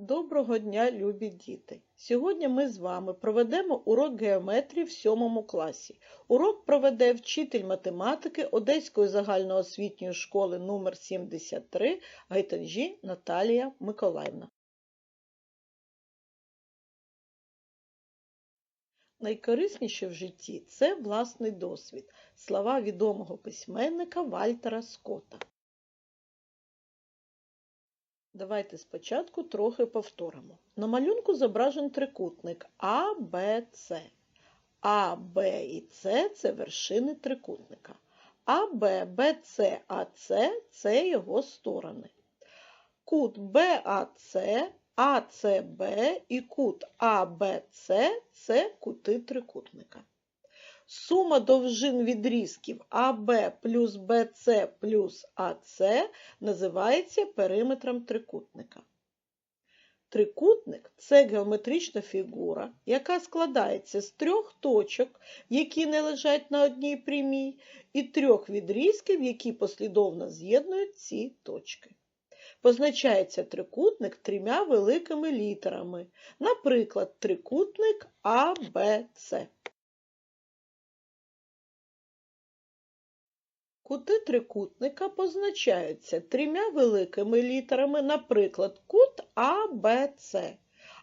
Доброго дня, любі діти! Сьогодні ми з вами проведемо урок геометрії в 7 класі. Урок проведе вчитель математики Одеської загальноосвітньої школи номер 73 Гайтанжі Наталія Миколаївна. Найкорисніше в житті це власний досвід. Слова відомого письменника Вальтера Скотта. Давайте спочатку трохи повторимо. На малюнку зображен трикутник А, Б, С. А, Б і С це вершини трикутника. А, Б, Б, С, А, С це його сторони. Кут БАЦ, АЦБ і кут АБЦ це кути трикутника. Сума довжин відрізків АБ плюс БЦ плюс АЦ називається периметром трикутника. Трикутник це геометрична фігура, яка складається з трьох точок, які не лежать на одній прямій, і трьох відрізків, які послідовно з'єднують ці точки. Позначається трикутник трьома великими літерами, наприклад, трикутник АБЦ. Кути трикутника позначаються трьома великими літерами, наприклад, кут АБЦ,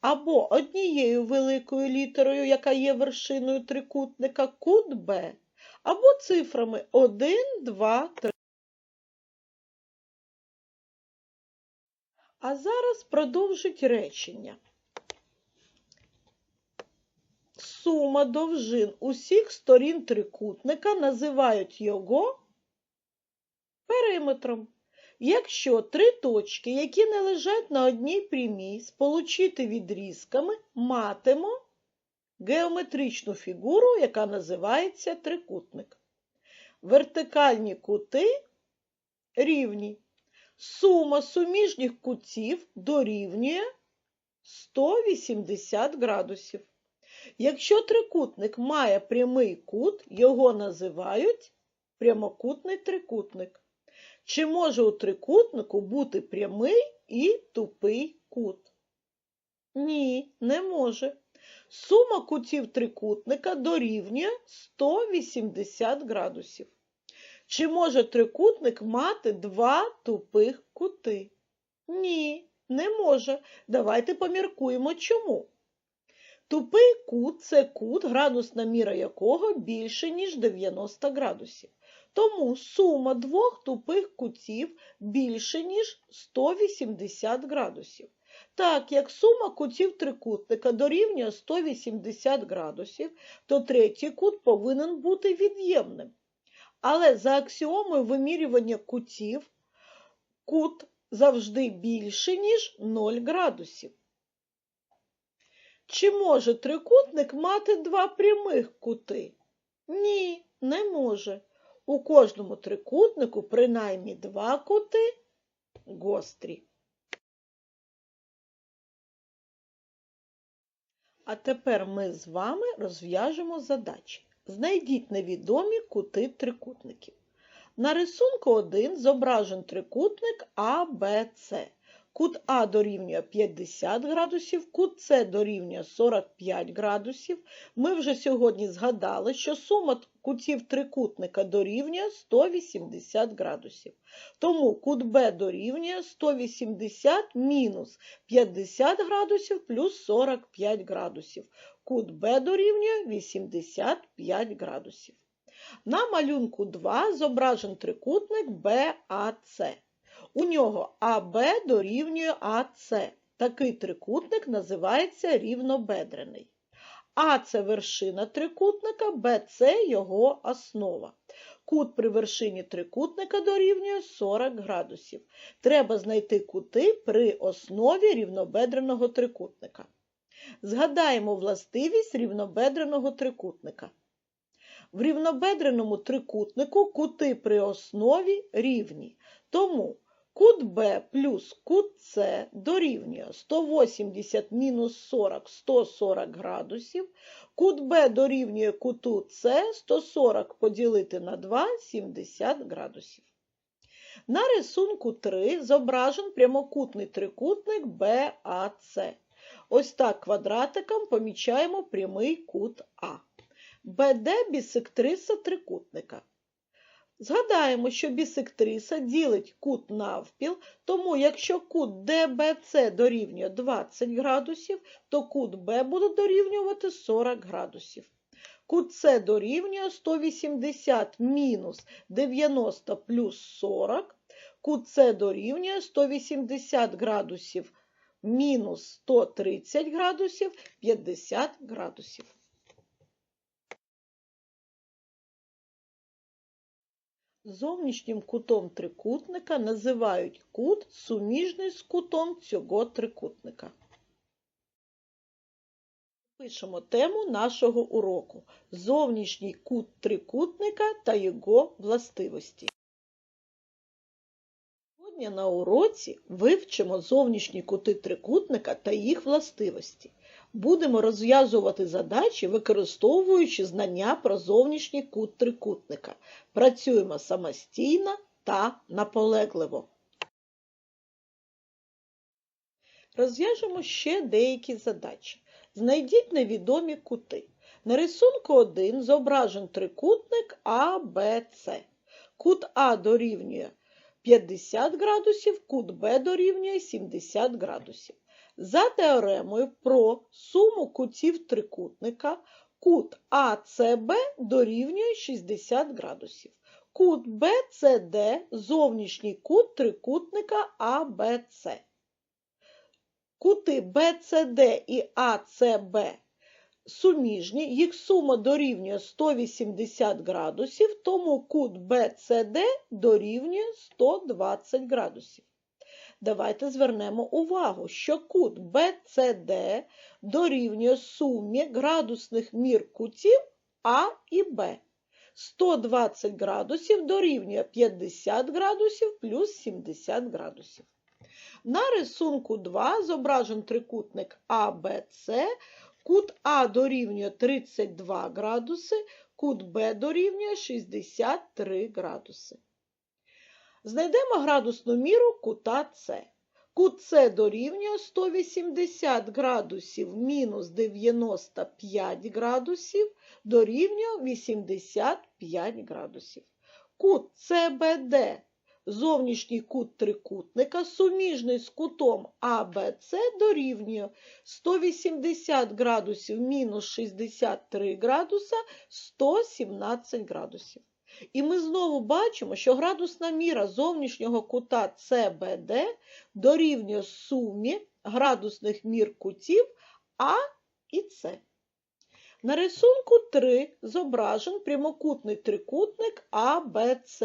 або однією великою літерою, яка є вершиною трикутника, кут Б, або цифрами 1, 2, 3. А зараз продовжить речення. Сума довжин усіх сторін трикутника називають його периметром. Якщо три точки, які не лежать на одній прямій, сполучити відрізками, матимо геометричну фігуру, яка називається трикутник. Вертикальні кути рівні. Сума суміжніх кутів дорівнює 180 градусів. Якщо трикутник має прямий кут, його називають прямокутний трикутник. Чи може у трикутнику бути прямий і тупий кут? Ні, не може. Сума кутів трикутника дорівнює 180 градусів. Чи може трикутник мати два тупих кути? Ні, не може. Давайте поміркуємо чому. Тупий кут це кут, градусна міра якого більше, ніж 90 градусів. Тому сума двох тупих кутів більше, ніж 180 градусів. Так, як сума кутів трикутника дорівнює 180 градусів, то третій кут повинен бути від'ємним. Але за аксіомою вимірювання кутів кут завжди більше, ніж 0 градусів. Чи може трикутник мати два прямих кути? Ні, не може. У кожному трикутнику принаймні два кути гострі. А тепер ми з вами розв'яжемо задачі. Знайдіть невідомі кути трикутників. На рисунку 1 зображен трикутник АБЦ. Кут А дорівнює 50 градусів, кут С дорівнює 45 градусів. Ми вже сьогодні згадали, що сума кутів трикутника дорівнює 180 градусів. Тому кут Б дорівнює 180 мінус 50 градусів плюс 45 градусів. Кут Б дорівнює 85 градусів. На малюнку 2 зображен трикутник БАЦ. У нього АБ дорівнює АС. Такий трикутник називається рівнобедрений. А це вершина трикутника, Б це його основа. Кут при вершині трикутника дорівнює 40 градусів. Треба знайти кути при основі рівнобедреного трикутника. Згадаємо властивість рівнобедреного трикутника. В рівнобедреному трикутнику кути при основі рівні. Тому Кут Б плюс кут С дорівнює 180 мінус 40 140 градусів. Кут Б дорівнює куту С 140 поділити на 2 70 градусів. На рисунку 3 зображен прямокутний трикутник BAC. Ось так квадратиком помічаємо прямий кут А. БД бісектриса трикутника. Згадаємо, що бісектриса ділить кут навпіл, тому якщо кут DBC дорівнює 20 градусів, то кут Б буде дорівнювати 40 градусів. Кут С дорівнює 180 мінус 90 плюс 40. Кут С дорівнює 180 градусів мінус 130 градусів 50 градусів. Зовнішнім кутом трикутника називають кут суміжний з кутом цього трикутника. Пишемо тему нашого уроку Зовнішній кут трикутника та його властивості. Сьогодні на уроці вивчимо зовнішні кути трикутника та їх властивості. Будемо розв'язувати задачі, використовуючи знання про зовнішній кут трикутника. Працюємо самостійно та наполегливо. Розв'яжемо ще деякі задачі. Знайдіть невідомі кути. На рисунку 1 зображен трикутник АБЦ. Кут А дорівнює 50 градусів, кут Б дорівнює 70 градусів. За теоремою про суму кутів трикутника кут АЦБ дорівнює 60 градусів. Кут БЦД зовнішній кут трикутника АБЦ. Кути БЦД і АЦБ суміжні, їх сума дорівнює 180 градусів, тому кут БЦД дорівнює 120 градусів. Давайте звернемо увагу, що кут BCD дорівнює сумі градусних мір кутів А і Б. 120 градусів дорівнює 50 градусів плюс 70 градусів. На рисунку 2 зображен трикутник АБЦ, кут А дорівнює 32 градуси, кут Б дорівнює 63 градуси. Знайдемо градусну міру кута С. Кут С дорівнює 180 градусів мінус 95 градусів дорівнює 85 градусів. Кут СБД зовнішній кут трикутника суміжний з кутом АБЦ дорівнює 180 градусів мінус 63 градуса 117 градусів. І ми знову бачимо, що градусна міра зовнішнього кута CBD дорівнює сумі градусних мір кутів А і С. На рисунку 3 зображен прямокутний трикутник АБЦ.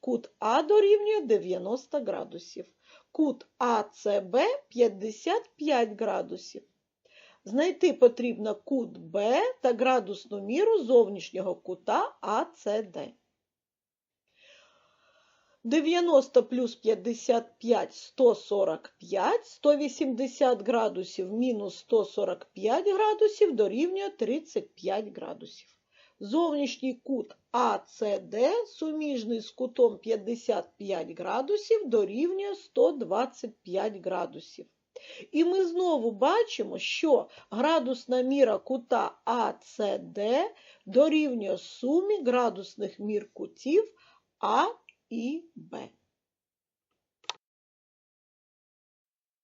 Кут А дорівнює 90 градусів. Кут АЦБ 55 градусів. Знайти потрібно кут Б та градусну міру зовнішнього кута АЦД. 90 плюс 55 145, 180 градусів мінус 145 градусів дорівнює 35 градусів. Зовнішній кут АЦД суміжний з кутом 55 градусів дорівнює 125 градусів. І ми знову бачимо, що градусна міра кута АЦД дорівнює сумі градусних мір кутів А і Б.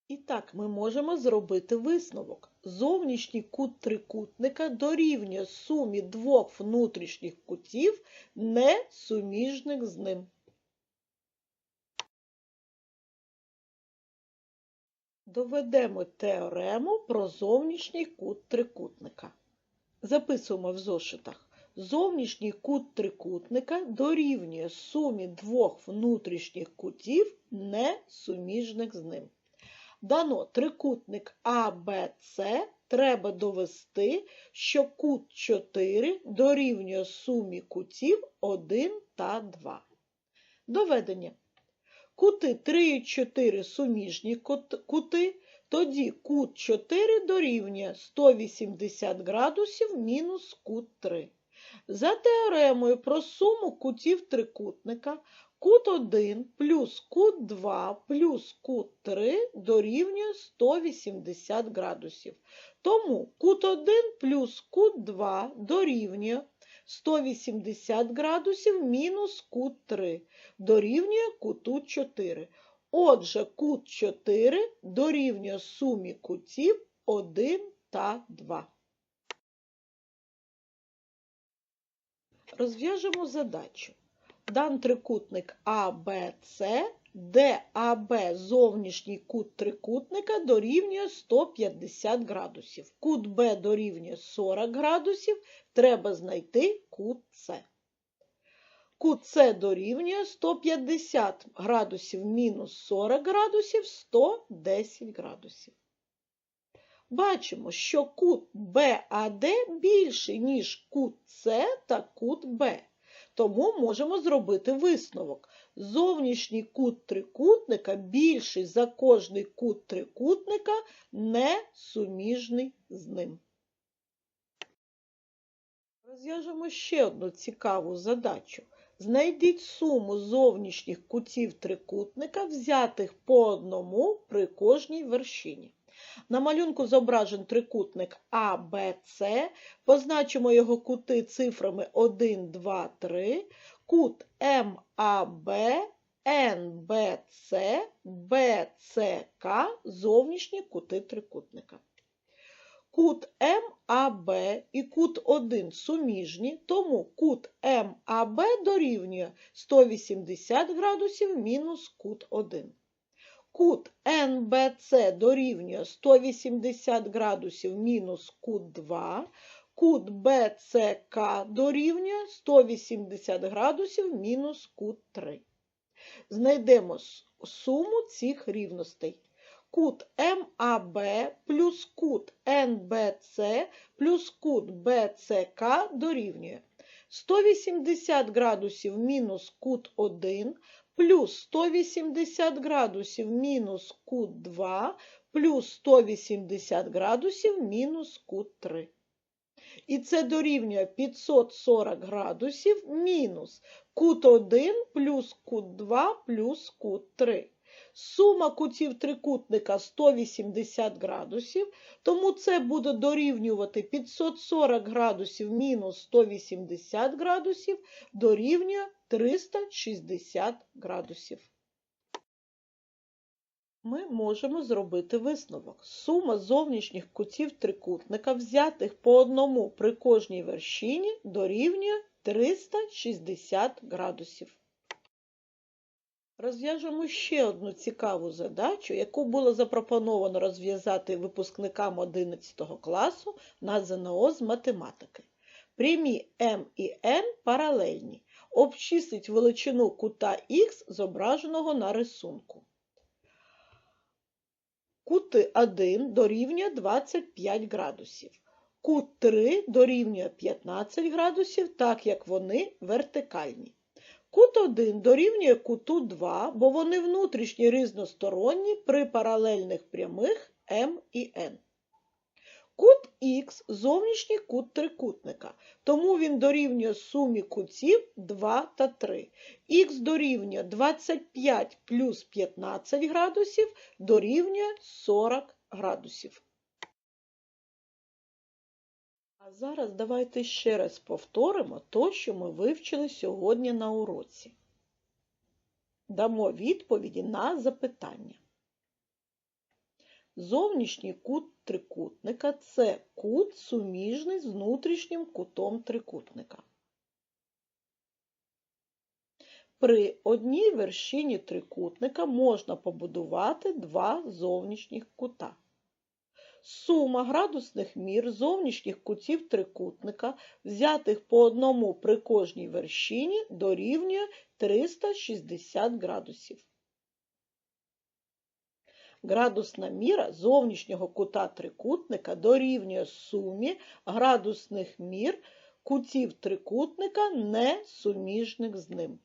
І так ми можемо зробити висновок. Зовнішній кут трикутника дорівнює сумі двох внутрішніх кутів, не суміжних з ним. Доведемо теорему про зовнішній кут трикутника. Записуємо в зошитах. Зовнішній кут трикутника дорівнює сумі двох внутрішніх кутів, не суміжних з ним. Дано трикутник АБЦ треба довести, що кут 4 дорівнює сумі кутів 1 та 2. Доведення. Кути 3 і 4 суміжні кути, тоді кут 4 дорівнює 180 градусів мінус кут 3. За теоремою про суму кутів трикутника Кут 1 плюс кут 2 плюс кут 3 дорівнює 180 градусів. Тому кут 1 плюс кут 2 дорівнює 180 градусів мінус кут 3 дорівнює куту 4. Отже, кут 4 дорівнює сумі кутів 1 та 2. Розв'яжемо задачу. Дан трикутник АБЦ, де АБ зовнішній кут трикутника дорівнює 150 градусів. Кут Б дорівнює 40 градусів, треба знайти кут С. Кут С дорівнює 150 градусів мінус 40 градусів 110 градусів. Бачимо, що кут БАД більший, ніж кут С та кут Б. Тому можемо зробити висновок. Зовнішній кут трикутника більший за кожний кут трикутника, не суміжний з ним. Розв'яжемо ще одну цікаву задачу. Знайдіть суму зовнішніх кутів трикутника, взятих по одному при кожній вершині. На малюнку зображен трикутник АБЦ, позначимо його кути цифрами 1, 2, 3, кут МАБ, НБЦ, БЦК – зовнішні кути трикутника. Кут МАБ і кут 1 суміжні, тому кут МАБ дорівнює 180 градусів мінус кут 1. Кут НБЦ дорівнює 180 градусів мінус кут 2, кут БЦК дорівнює 180 градусів мінус кут 3. Знайдемо суму цих рівностей. Кут МАБ плюс кут НБЦ плюс кут БЦК дорівнює 180 градусів мінус кут 1 плюс 180 градусів мінус кут 2 плюс 180 градусів мінус кут 3. І це дорівнює 540 градусів мінус кут 1 плюс кут 2 плюс кут 3. Сума кутів трикутника 180 градусів, тому це буде дорівнювати 540 градусів мінус 180 градусів дорівнює 360 градусів. Ми можемо зробити висновок. Сума зовнішніх кутів трикутника, взятих по одному при кожній вершині, дорівнює 360 градусів. Розв'яжемо ще одну цікаву задачу, яку було запропоновано розв'язати випускникам 11 класу на ЗНО з математики. Прямі М і Н паралельні. Обчисліть величину кута Х, зображеного на рисунку. Кут 1 дорівнює 25 градусів. Кут 3 дорівнює 15 градусів, так як вони вертикальні. Кут 1 дорівнює куту 2, бо вони внутрішні різносторонні при паралельних прямих М і Н. Кут Х зовнішній кут трикутника, тому він дорівнює сумі кутів 2 та 3. Х дорівнює 25 плюс 15 градусів дорівнює 40 градусів. Зараз давайте ще раз повторимо то, що ми вивчили сьогодні на уроці. Дамо відповіді на запитання. Зовнішній кут трикутника це кут суміжний з внутрішнім кутом трикутника. При одній вершині трикутника можна побудувати два зовнішніх кута. Сума градусних мір зовнішніх кутів трикутника, взятих по одному при кожній вершині, дорівнює 360 градусів. Градусна міра зовнішнього кута трикутника дорівнює сумі градусних мір кутів трикутника, не суміжних з ним.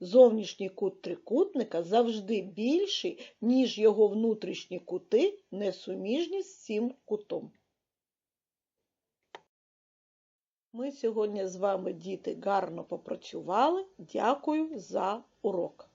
Зовнішній кут трикутника завжди більший, ніж його внутрішні кути, несуміжні з цим кутом. Ми сьогодні з вами, діти, гарно попрацювали. Дякую за урок.